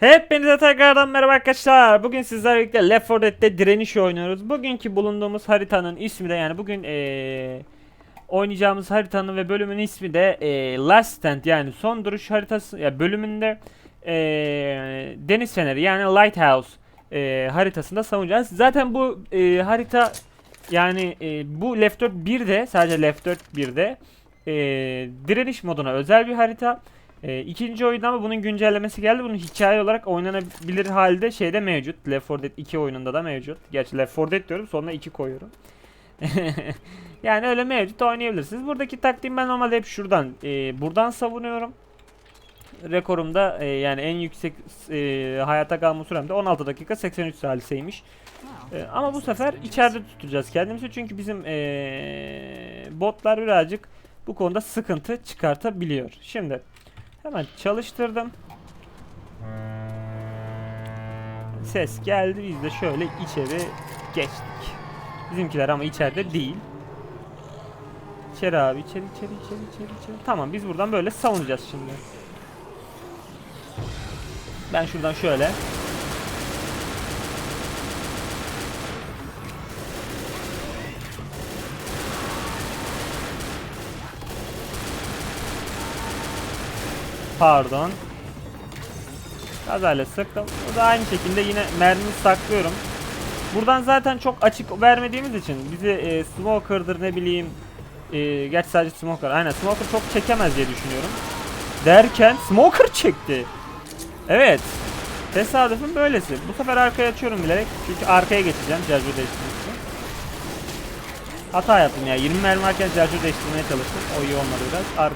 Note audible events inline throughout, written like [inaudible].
Hepinize tekrardan merhaba arkadaşlar. Bugün sizlerle birlikte Left 4 Dead'de direniş oynuyoruz. Bugünkü bulunduğumuz haritanın ismi de yani bugün eee, oynayacağımız haritanın ve bölümün ismi de eee, Last Stand yani son duruş haritası ya bölümünde eee, deniz feneri yani Lighthouse eee, haritasında savunacağız. Zaten bu eee, harita yani eee, bu Left 4 1'de sadece Left 4 1'de eee, direniş moduna özel bir harita. E, ikinci oyunda ama bunun güncellemesi geldi. Bunun hikaye olarak oynanabilir halde şeyde mevcut. Left 4 Dead 2 oyununda da mevcut. Gerçi Left 4 Dead diyorum sonuna 2 koyuyorum. [laughs] yani öyle mevcut oynayabilirsiniz. Buradaki taktiğim ben normalde hep şuradan e, buradan savunuyorum. Rekorumda e, yani en yüksek e, hayata kalma sürem de 16 dakika 83 saliseymiş. E, ama bu sefer içeride tutacağız kendimizi çünkü bizim e, botlar birazcık bu konuda sıkıntı çıkartabiliyor. Şimdi Hemen çalıştırdım. Ses geldi. Biz de şöyle içeri geçtik. Bizimkiler ama içeride değil. İçeri abi içeri içeri içeri içeri içeri. Tamam biz buradan böyle savunacağız şimdi. Ben şuradan şöyle. Pardon. Kazayla sıktım. Bu da aynı şekilde yine mermi saklıyorum. Buradan zaten çok açık vermediğimiz için bizi e, smoker'dır ne bileyim e, gerçi sadece smoker aynen smoker çok çekemez diye düşünüyorum. Derken smoker çekti. Evet. Tesadüfün böylesi. Bu sefer arkaya açıyorum bilerek. Çünkü arkaya geçeceğim Carcu değiştirmek için. Hata yaptım ya. 20 mermi varken Carcu değiştirmeye çalıştım. O iyi olmadı biraz. Ar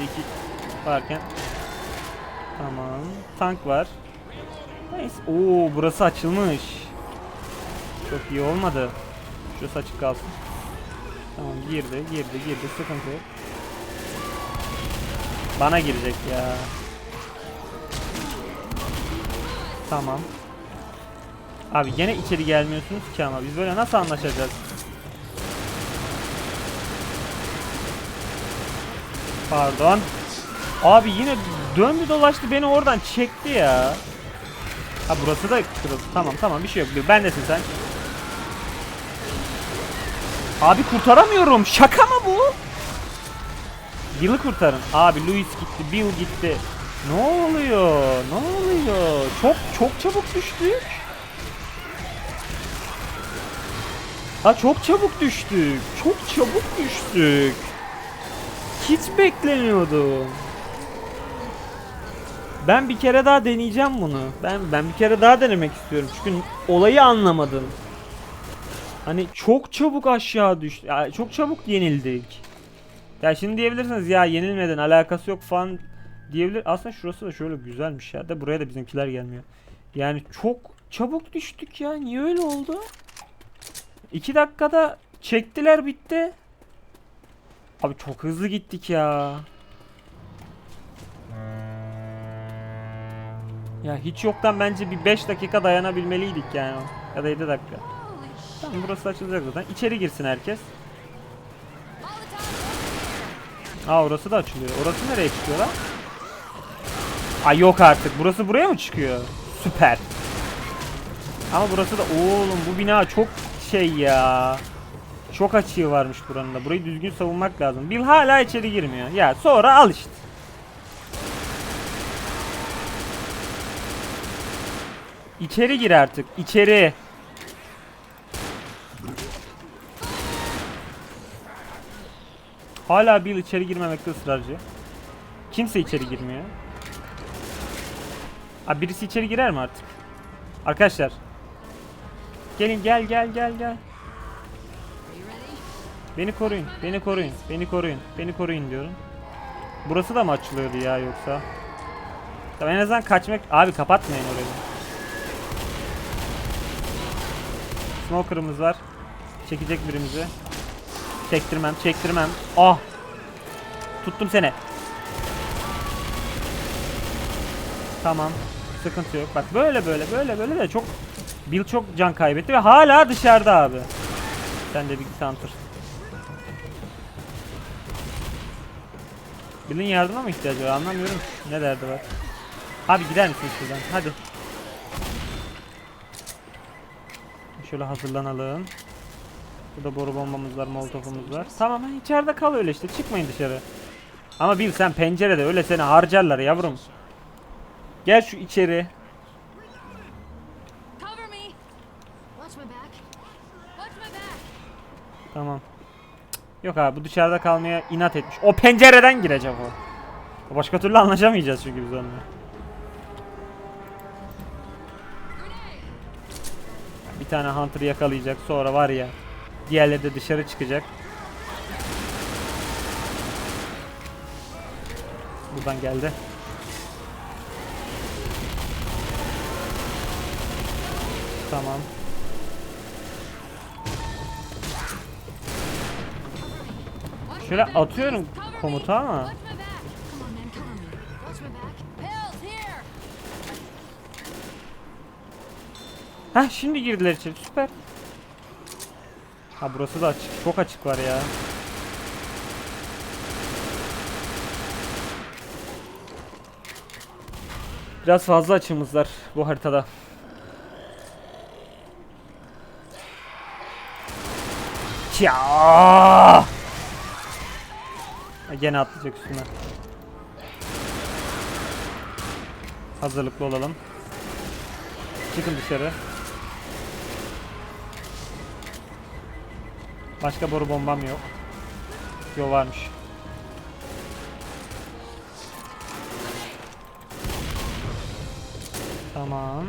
Şimdi iki varken. Tamam. Tank var. Neyse. Oo burası açılmış. Çok iyi olmadı. Şurası açık kalsın. Tamam girdi girdi girdi sıkıntı. Bana girecek ya. Tamam. Abi gene içeri gelmiyorsunuz ki ama biz böyle nasıl anlaşacağız? Pardon. Abi yine döndü dolaştı beni oradan çekti ya. Ha burası da kırıldı. Tamam tamam bir şey yok. Ben desin sen. Abi kurtaramıyorum. Şaka mı bu? Bill'i kurtarın. Abi Louis gitti, Bill gitti. Ne oluyor? Ne oluyor? Çok çok çabuk düştük. Ha çok çabuk düştük. Çok çabuk düştük. Hiç beklemiyordum. Ben bir kere daha deneyeceğim bunu. Ben ben bir kere daha denemek istiyorum. Çünkü olayı anlamadım. Hani çok çabuk aşağı düştü. Ya çok çabuk yenildik. Ya şimdi diyebilirsiniz ya yenilmeden alakası yok falan diyebilir. Aslında şurası da şöyle güzelmiş ya da buraya da bizimkiler gelmiyor. Yani çok çabuk düştük ya. Niye öyle oldu? 2 dakikada çektiler bitti. Abi çok hızlı gittik ya. Ya hiç yoktan bence bir 5 dakika dayanabilmeliydik yani. Ya da 7 dakika. Tamam burası açılacak zaten. İçeri girsin herkes. Aa orası da açılıyor. Orası nereye çıkıyor lan? Ay yok artık. Burası buraya mı çıkıyor? Süper. Ama burası da oğlum bu bina çok şey ya. Çok açığı varmış buranın da. Burayı düzgün savunmak lazım. Bill hala içeri girmiyor. Ya sonra al işte. İçeri gir artık. İçeri. Hala Bill içeri girmemekte ısrarcı. Kimse içeri girmiyor. Abi birisi içeri girer mi artık? Arkadaşlar. Gelin gel gel gel gel. Beni koruyun, beni koruyun, beni koruyun, beni koruyun diyorum. Burası da mı açılıyordu ya yoksa? Tamam en azından kaçmak... Abi kapatmayın orayı. Smoker'ımız var. Çekecek birimizi. Çektirmem, çektirmem. Ah! Tuttum seni. Tamam. Sıkıntı yok. Bak böyle böyle böyle böyle de çok... Bill çok can kaybetti ve hala dışarıda abi. Sen de bir counter. Birinin yardıma mı ihtiyacı var anlamıyorum. Ne derdi var. Abi gider misin şuradan hadi. Şöyle hazırlanalım. Burada boru bombamız var, molotofumuz var. Tamam ha, içeride kal öyle işte çıkmayın dışarı. Ama bil sen pencerede öyle seni harcarlar yavrum. Gel şu içeri. Tamam. Yok abi bu dışarıda kalmaya inat etmiş. O pencereden girecek. O Başka türlü anlaşamayacağız çünkü biz onunla. Bir tane Hunter yakalayacak sonra var ya. Diğerleri de dışarı çıkacak. Buradan geldi. Tamam. My back. Pills here. Heh şimdi girdiler içeri süper. Ha burası da açık. Çok açık var ya. Biraz fazla açığımız var bu haritada. Ya! Ha, Gene atlayacak üstüne. Hazırlıklı olalım. Çıkın dışarı. Başka boru bombam yok. Yo varmış. Tamam.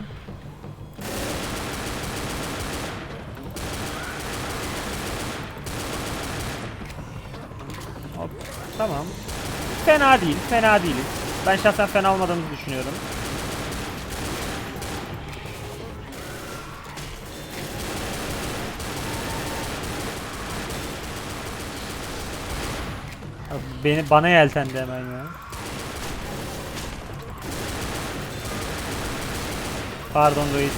Tamam. Fena değil, fena değiliz. Ben şahsen fena olmadığımızı düşünüyorum. Beni bana yeltendi hemen ya. Pardon reis.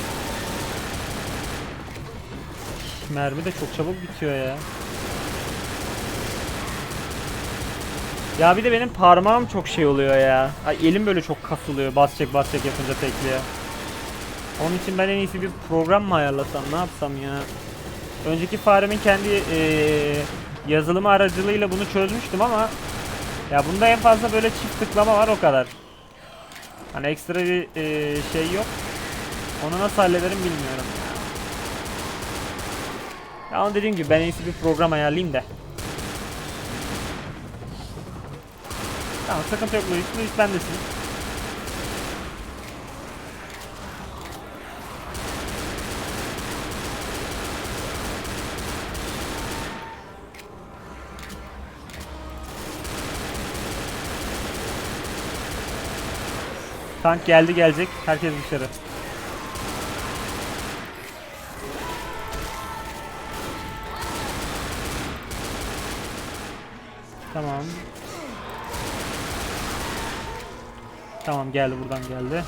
Mermi de çok çabuk bitiyor ya. Ya bir de benim parmağım çok şey oluyor ya. Ay elim böyle çok kasılıyor basacak basacak yapınca tekliye. Onun için ben en iyisi bir program mı ayarlasam ne yapsam ya. Önceki faremin kendi eee yazılımı aracılığıyla bunu çözmüştüm ama ya bunda en fazla böyle çift tıklama var o kadar. Hani ekstra bir eee, şey yok. Onu nasıl hallederim bilmiyorum. Ya ama dediğim gibi ben en iyisi bir program ayarlayayım da. Tamam sıkıntı yok Luis. Luis bendesin. Tank geldi gelecek. Herkes dışarı. Tamam. Tamam geldi buradan geldi.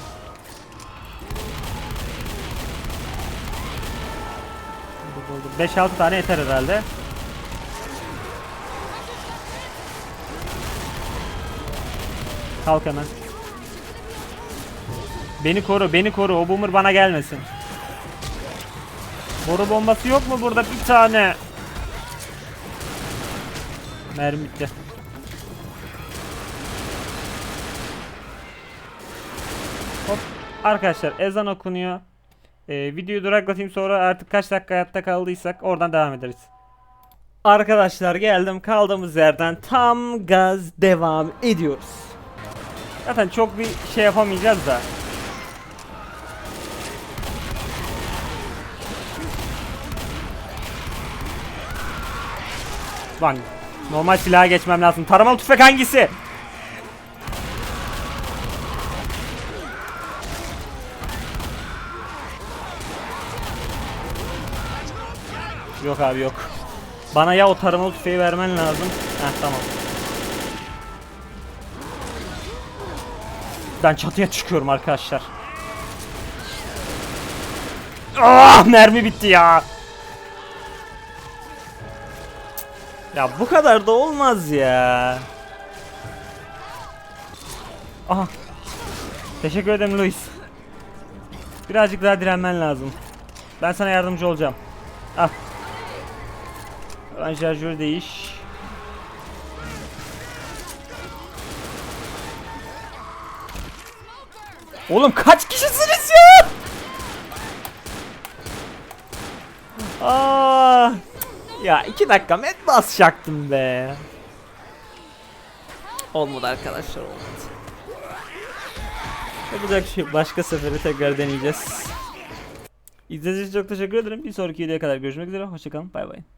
Doldur. 5-6 tane yeter herhalde. Kalk hemen. Beni koru, beni koru. O boomer bana gelmesin. Boru bombası yok mu burada? Bir tane. Mermi bitti. Arkadaşlar ezan okunuyor. Ee, videoyu duraklatayım sonra artık kaç dakika hayatta kaldıysak oradan devam ederiz. Arkadaşlar geldim kaldığımız yerden tam gaz devam ediyoruz. Zaten çok bir şey yapamayacağız da. Lan normal silaha geçmem lazım. Taramalı tüfek hangisi? Yok abi yok. Bana ya o taramalı tüfeği vermen lazım. Heh tamam. Ben çatıya çıkıyorum arkadaşlar. Ah mermi bitti ya. Ya bu kadar da olmaz ya. Aha. Teşekkür ederim Luis. Birazcık daha direnmen lazım. Ben sana yardımcı olacağım. Al. Ben şarjörü değiş. Oğlum kaç kişisiniz ya? Aa, ya iki dakika met basacaktım be. Olmadı arkadaşlar olmadı. Yapacak şey. Başka sefere tekrar deneyeceğiz. İzlediğiniz için çok teşekkür ederim. Bir sonraki videoya kadar görüşmek üzere. Hoşçakalın. Bay bay.